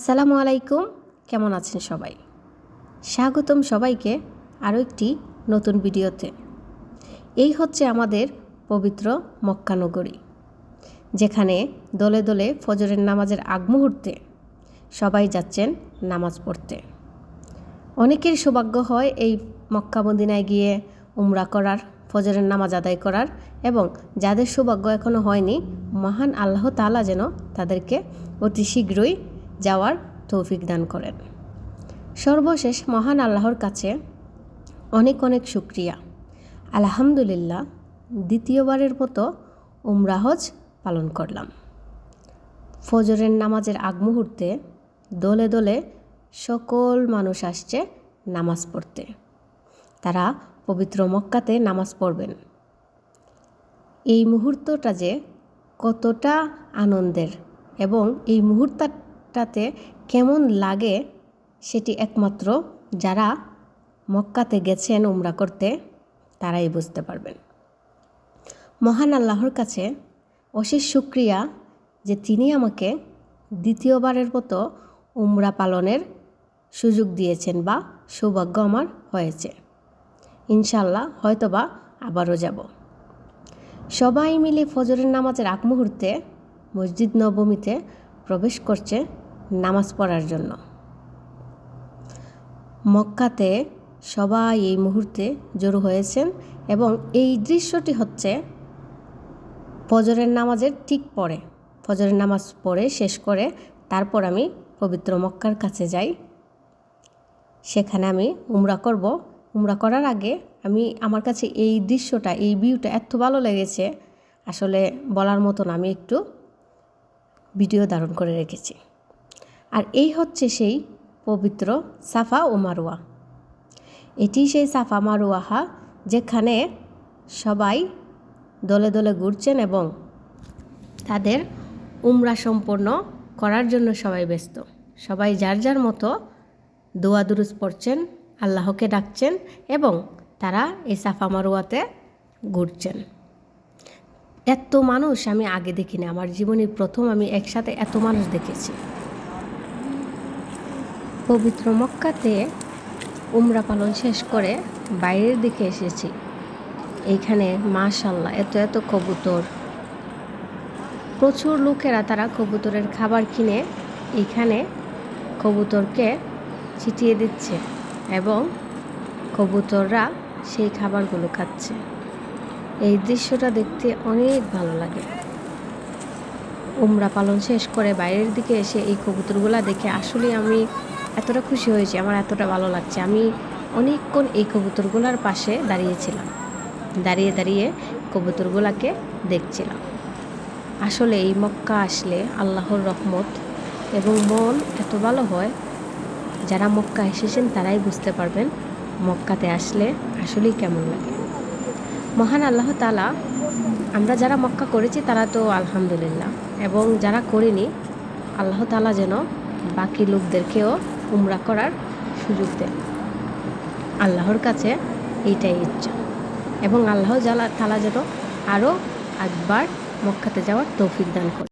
আসসালামু আলাইকুম, কেমন আছেন সবাই? স্বাগতম সবাইকে আরও একটি নতুন ভিডিওতে। এই হচ্ছে আমাদের পবিত্র মক্কানগরী যেখানে দলে দলে ফজরের নামাজের আগ মুহূর্তে সবাই যাচ্ছেন নামাজ পড়তে। অনেকের সৌভাগ্য হয় এই মক্কা মদিনায় গিয়ে উমরা করার, ফজরের নামাজ আদায় করার এবং যাদের সৌভাগ্য এখনও হয়নি, মহান আল্লাহ তাআলা যেন তাদেরকে অতি শীঘ্রই যাওয়ার তৌফিক দান করেন। সর্বশেষ মহান আল্লাহর কাছে অনেক অনেক শুক্রিয়া। আলহামদুলিল্লাহ, দ্বিতীয়বারের মতো উমরাহজ পালন করলাম। ফজরের নামাজের আগ মুহূর্তে দলে দলে সকল মানুষ আসছে নামাজ পড়তে। তারা পবিত্র মক্কাতে নামাজ পড়বেন। এই মুহূর্তটা যে কতটা আনন্দের এবং এই মুহূর্তটাতে কেমন লাগে সেটি একমাত্র যারা মক্কাতে গেছেন উমরা করতে, তারাই বুঝতে পারবেন। মহান আল্লাহর কাছে অশেষ শুক্রিয়া যে তিনি আমাকে দ্বিতীয়বারের মতো উমরা পালনের সুযোগ দিয়েছেন বা সৌভাগ্য আমার হয়েছে। ইনশাল্লাহ হয়তোবা আবারও যাব। সবাই মিলে ফজরের নামাজের আগ মুহূর্তে মসজিদ নবমীতে প্রবেশ করছে নামাজ পড়ার জন্য। মক্কাতে সবাই এই মুহূর্তে জড়ো হয়েছেন এবং এই দৃশ্যটি হচ্ছে ফজরের নামাজের ঠিক পরে। ফজরের নামাজ পড়ে শেষ করে তারপর আমি পবিত্র মক্কার কাছে যাই। সেখানে আমি উমরা করব। উমরা করার আগে আমি আমার কাছে এই দৃশ্যটা, এই ভিউটা এত ভালো লেগেছে, আসলে বলার মতন আমি একটু ভিডিও ধারণ করে রেখেছি। আর এই হচ্ছে সেই পবিত্র সাফা ও মারোয়া। এটি সেই সাফা মারোয়াহা যেখানে সবাই দলে দলে ঘুরছেন এবং তাদের উমরা সম্পন্ন করার জন্য সবাই ব্যস্ত। সবাই যার যার মতো দোয়া দুরুজ পড়ছেন, আল্লাহকে ডাকছেন এবং তারা এই সাফা মারোয়াতে ঘুরছেন। এত মানুষ আমি আগে দেখিনি। আমার জীবনে প্রথম আমি একসাথে এত মানুষ দেখেছি। পবিত্র মক্কাতে উমরা পালন শেষ করে বাইরের দিকে এসেছি। এইখানে মাশাল্লাহ এত এত কবুতর। প্রচুর লোকেরা তারা কবুতরের খাবার কিনে এইখানে কবুতরকে ছিটিয়ে দিচ্ছে এবং কবুতররা সেই খাবারগুলো খাচ্ছে। এই দৃশ্যটা দেখতে অনেক ভালো লাগে। উমরা পালন শেষ করে বাইরের দিকে এসে এই কবুতরগুলা দেখে আসলে আমি এতটা খুশি হয়েছি, আমার এতটা ভালো লাগছে। আমি অনেকক্ষণ এই কবুতরগুলার পাশে দাঁড়িয়েছিলাম। দাঁড়িয়ে দাঁড়িয়ে কবুতরগুলাকে দেখছিলাম। আসলে এই মক্কা আসলে আল্লাহর রহমত এবং মন এত ভালো হয়, যারা মক্কা এসেছেন তারাই বুঝতে পারবেন মক্কাতে আসলে আসলেই কেমন লাগে। মহান আল্লাহ তালা আমরা যারা মক্কা করেছি তারা তো আলহামদুলিল্লাহ। এবং যারা করিনি, আল্লাহ তালা যেন বাকি লোকদেরকেও উমরা করার সুযোগ দেন আল্লাহর কাছে এইটাই ইচ্ছা। এবং আল্লাহ জালা তালা যেন আরও একবার মক্কাতে যাওয়ার তৌফিক দান করে।